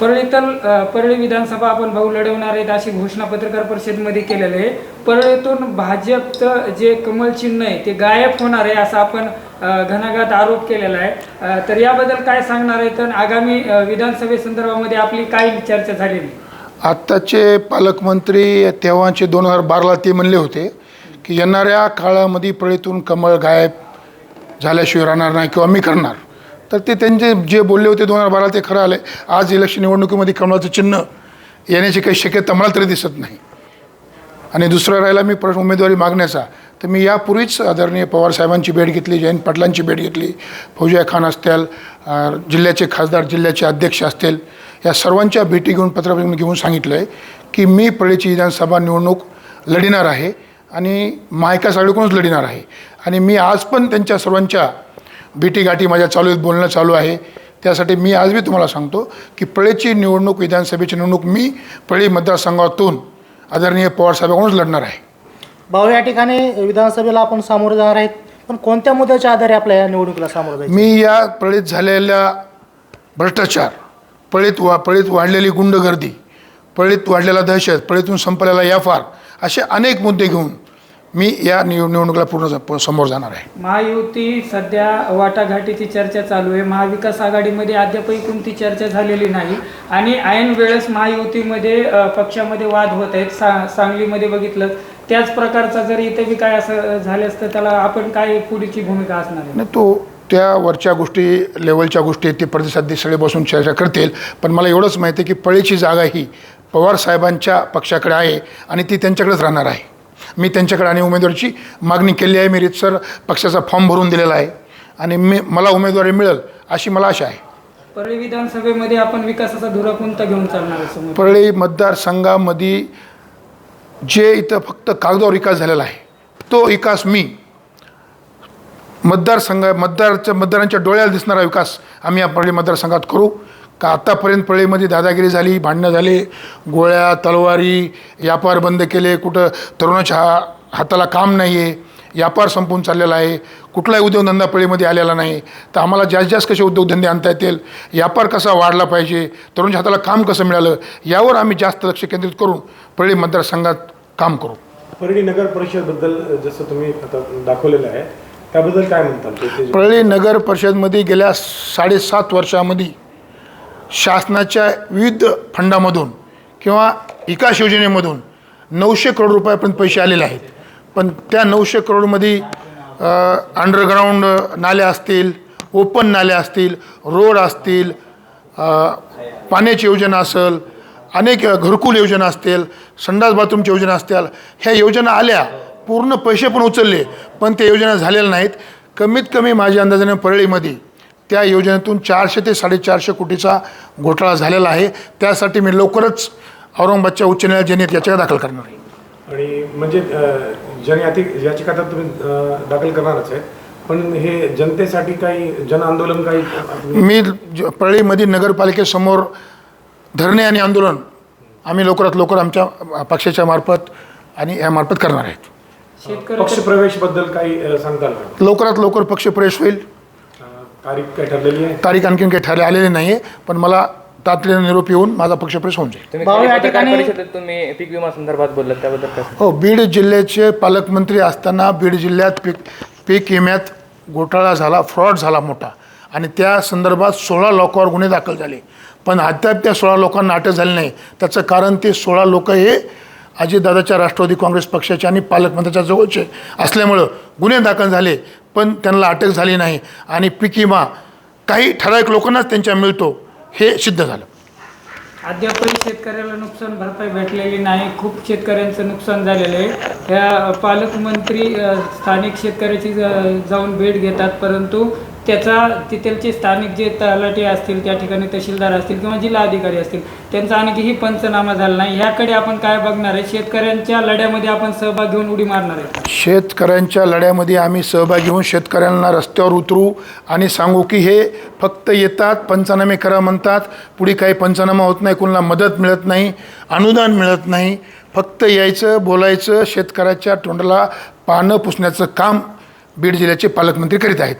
परळी तल परळी विधानसभा आपण भाऊ लढवणार आहेत अशी घोषणा पत्रकार परिषदेमध्ये केलेली आहे. परळीतून भाजपचं जे कमल चिन्ह आहे ते गायब होणार आहे असा आपण घनाघात घणाघात आरोप केलेला आहे. तर याबद्दल काय सांगणार आहे तर आगामी विधानसभेसंदर्भामध्ये आपली काय चर्चा झालेली आत्ताचे पालकमंत्री तेव्हाचे दोन हजार बाराला ते म्हणले होते की येणाऱ्या काळामध्ये परळीतून कमळ गायब झाल्याशिवाय राहणार नाही किंवा मी करणार. तर ते त्यांचे जे बोलले होते दोन हजार बारा ते खरं आले आज इलेक्शन निवडणुकीमध्ये कमळाचं चिन्ह येण्याची काही शक्यता मला तरी दिसत नाही. आणि दुसरं राहिला मी प्रश्न उमेदवारी मागण्याचा. तर मी यापूर्वीच आदरणीय पवार साहेबांची भेट घेतली जयंत पाटलांची भेट घेतली फौजिया खान असतील जिल्ह्याचे खासदार जिल्ह्याचे अध्यक्ष असतील या सर्वांच्या भेटी घेऊन पत्र घेऊन सांगितलं आहे की मी परळीची विधानसभा निवडणूक लढणार आहे आणि मायका आघाडीकडूनच लढणार आहे. आणि मी आज पण त्यांच्या सर्वांच्या भेटीगाठी माझ्या चालू आहेत बोलणं चालू आहे. त्यासाठी मी आज बी तुम्हाला सांगतो की पळेची निवडणूक विधानसभेची निवडणूक मी पळी मतदारसंघातून आदरणीय पवार साहेबांकडूनच लढणार आहे. भाऊ या ठिकाणी विधानसभेला आपण सामोरे जाणार आहेत. पण कोणत्या मुद्द्याच्या आधारे आपल्या या निवडणुकीला सामोरं जायचं? मी या पळीत झालेल्या भ्रष्टाचार पळीत वा पळीत वाढलेली गुंडगर्दी पळीत वाढलेला दहशत पळीतून संपलेला याफार असे अनेक मुद्दे घेऊन मी या निव निवडणुकीला पूर्ण समोर जाणार आहे. महायुती सध्या वाटाघाटीची चर्चा चालू आहे. महाविकास आघाडीमध्ये अद्यापही कोणती चर्चा झालेली नाही. आणि ऐन वेळेस महायुतीमध्ये पक्षामध्ये वाद होत आहेत. सा सांगलीमध्ये बघितलं त्याच प्रकारचा जर इथे बी काय असं झालं असतं त्याला आपण काय पुढची भूमिका असणार आहे? तो त्या वरच्या गोष्टी लेवलच्या गोष्टी ते प्रतिसादी सगळे बसून चर्चा करतील. पण मला एवढंच माहिती आहे की पळीची जागा ही पवार साहेबांच्या पक्षाकडे आहे आणि ती त्यांच्याकडेच राहणार आहे. मी त्यांच्याकडे आणि उमेदवारीची मागणी केली आहे. मी रितसर पक्षाचा फॉर्म भरून दिलेला आहे. आणि मी मला उमेदवारी मिळेल अशी मला आशा आहे. परळी विधानसभेमध्ये आपण विकासाचा धुरा कोणता घेऊन चालणार परळी मतदारसंघामध्ये जे इथं फक्त कागदावर विकास झालेला आहे तो विकास मी मतदारसंघ मतदारच्या मतदारांच्या डोळ्याला दिसणारा विकास आम्ही या परळी मतदारसंघात करू. का आत्तापर्यंत परळीमध्ये दादागिरी झाली भांडणं झाली गोळ्या तलवारी व्यापार बंद केले कुठं तरुणाच्या हा हाताला काम नाही आहे व्यापार संपून चाललेला आहे कुठलाही उद्योगधंदा पळीमध्ये आलेला नाही तर आम्हाला जास्त जास्त कसे उद्योगधंदे आणता येतील व्यापार कसा वाढला पाहिजे तरुणाच्या हाताला काम कसं मिळालं यावर आम्ही जास्त लक्ष केंद्रित करून परळी मतदारसंघात काम करू. परळी नगर परिषदबद्दल जसं तुम्ही आता दाखवलेलं आहे त्याबद्दल काय म्हणताल ते- ते- परळी नगर परिषदमध्ये गेल्या साडेसात वर्षामध्ये शासनाच्या विविध फंडामधून किंवा विकास योजनेमधून नऊशे करोड रुपयापर्यंत पैसे आलेले आहेत. पण त्या नऊशे करोडमध्ये अंडरग्राऊंड नाल्या असतील ओपन नाल्या असतील रोड असतील पाण्याची योजना असेल अनेक घरकुल योजना असतील संडास बाथरूमची योजना असतील ह्या योजना आल्या पूर्ण पैसे पण उचलले पण त्या योजना झालेल्या नाहीत. कमीत कमी माझ्या अंदाजाने परळीमध्ये त्या योजनेतून चारशे ते साडेचारशे कोटीचा घोटाळा झालेला आहे. त्यासाठी मी लवकरच औरंगाबादच्या उच्च न्यायालयात जनहित याचिका दाखल करणार आहे. आणि म्हणजे अं, जनयातिक याचिका तर तुम्ही दाखल करणारच आहे. पण हे जनतेसाठी काही जन आंदोलन काही मी ज- परळीमध्ये नगरपालिकेसमोर धरणे आणि आंदोलन आम्ही लवकरात लवकर आमच्या पक्षाच्या मार्फत आणि यामार्फत करणार आहेत. शेतकरी पक्षप्रवेशबद्दल काही का? लवकरात लवकर पक्षप्रवेश होईल. तारीख काय ठरलेली आहे? तारीख आणखीन काही ठरले आलेली नाही आहे पण मला तातडीने निरोप येऊन माझा पक्षप्रवेश होऊन जाईल. तुम्ही भाऊ, खाली या पत्रकार ठिकाणी- परिषदेत तुम्ही पीक विमा संदर्भात बोललात त्याबद्दल काय हो बीड जिल्ह्याचे पालकमंत्री असताना बीड जिल्ह्यात पीक पीक विम्यात घोटाळा झाला फ्रॉड झाला मोठा. आणि त्या संदर्भात सोळा लोकांवर गुन्हे दाखल झाले. पण अद्याप त्या सोळा लोकांना अटक झाली नाही. त्याचं कारण ते सोळा लोक हे अजितदादाच्या राष्ट्रवादी काँग्रेस पक्षाचे आणि पालकमंत्र्याच्या जवळचे असल्यामुळं गुन्हे दाखल झाले. पण त्यांना अटक झाली नाही आणि पीक विमा काही ठराविक लोकांनाच त्यांच्या मिळतो हे सिद्ध झालं. अद्यापही शेतकऱ्याला नुकसान भरपाई भेटलेली नाही खूप शेतकऱ्यांचं नुकसान झालेलं आहे. या पालकमंत्री स्थानिक शेतकऱ्याची ज- जाऊन भेट घेतात परंतु त्याचा तिथलचे स्थानिक जे तलाठी असतील त्या ठिकाणी तहसीलदार असतील किंवा जिल्हा अधिकारी असतील त्यांचा आणखीही पंचनामा झाला नाही. ह्याकडे आपण काय बघणार आहे? शेतकऱ्यांच्या लढ्यामध्ये आपण सहभाग घेऊन उडी मारणार आहे. शेतकऱ्यांच्या लढ्यामध्ये आम्ही सहभागी घेऊन शेतकऱ्यांना रस्त्यावर उतरू आणि सांगू की हे फक्त येतात पंचनामे करा म्हणतात. पुढे काही पंचनामा होत नाही कोणाला मदत मिळत नाही अनुदान मिळत नाही. फक्त यायचं बोलायचं शेतकऱ्याच्या तोंडाला पानं पुसण्याचं काम बीड जिल्ह्याचे पालकमंत्री करीत आहेत.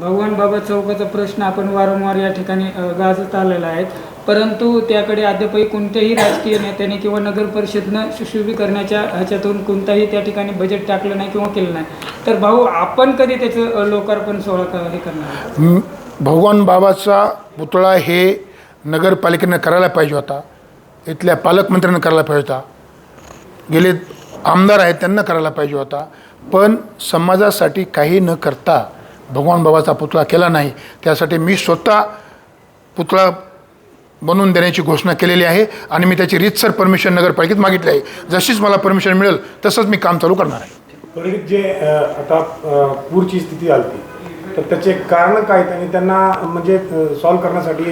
भगवान बाबा चौकाचा प्रश्न आपण वारंवार या ठिकाणी गाजत आलेला आहे. परंतु त्याकडे अद्यापही कोणत्याही राजकीय नेत्याने किंवा नगर परिषदनं सुशोभीकरणाच्या ह्याच्यातून कोणताही त्या ठिकाणी बजेट टाकलं नाही किंवा केलं नाही. तर भाऊ आपण कधी त्याचं लोकार्पण सोहळा हे करणार भगवान बाबाचा पुतळा हे नगरपालिकेनं करायला पाहिजे होता. इथल्या पालकमंत्र्यांना करायला पाहिजे होता. गेले आमदार आहेत त्यांना करायला पाहिजे होता. पण समाजासाठी काही न करता भगवान बाबाचा पुतळा केला नाही त्यासाठी मी स्वतः पुतळा बनवून देण्याची घोषणा केलेली आहे आणि मी त्याची रीतसर परमिशन नगरपालिकेत मागितली आहे. जशीच मला परमिशन मिळेल तसंच मी काम चालू करणार आहे. जे आता पूरची स्थिती आली तर त्याचे कारण काय? आणि त्यांना म्हणजे सॉल्व्ह करण्यासाठी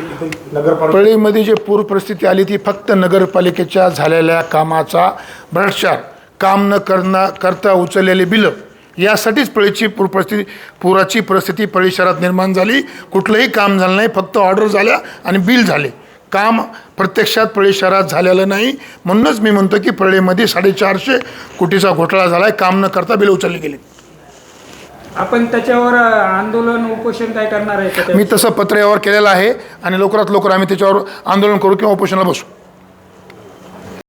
नगरपालिका परळीमध्ये जे पूर परिस्थिती आली ती फक्त नगरपालिकेच्या झालेल्या कामाचा भ्रष्टाचार काम न करना करता उचललेले बिलं यासाठीच पळीची पूर परिस्थिती पुराची परिस्थिती पळी शहरात निर्माण झाली. कुठलंही काम झालं नाही फक्त ऑर्डर झाल्या आणि बिल झाले. काम प्रत्यक्षात पळी शहरात झालेलं नाही. म्हणूनच मी म्हणतो की परळीमध्ये साडेचारशे कोटीचा घोटाळा झाला आहे काम न करता बिलं उचलली गेली. आपण त्याच्यावर आंदोलन उपोषण काय करणार आहे? मी तसं पत्र यावर केलेलं आहे आणि लवकरात लवकर आम्ही त्याच्यावर आंदोलन करू किंवा उपोषणाला बसू.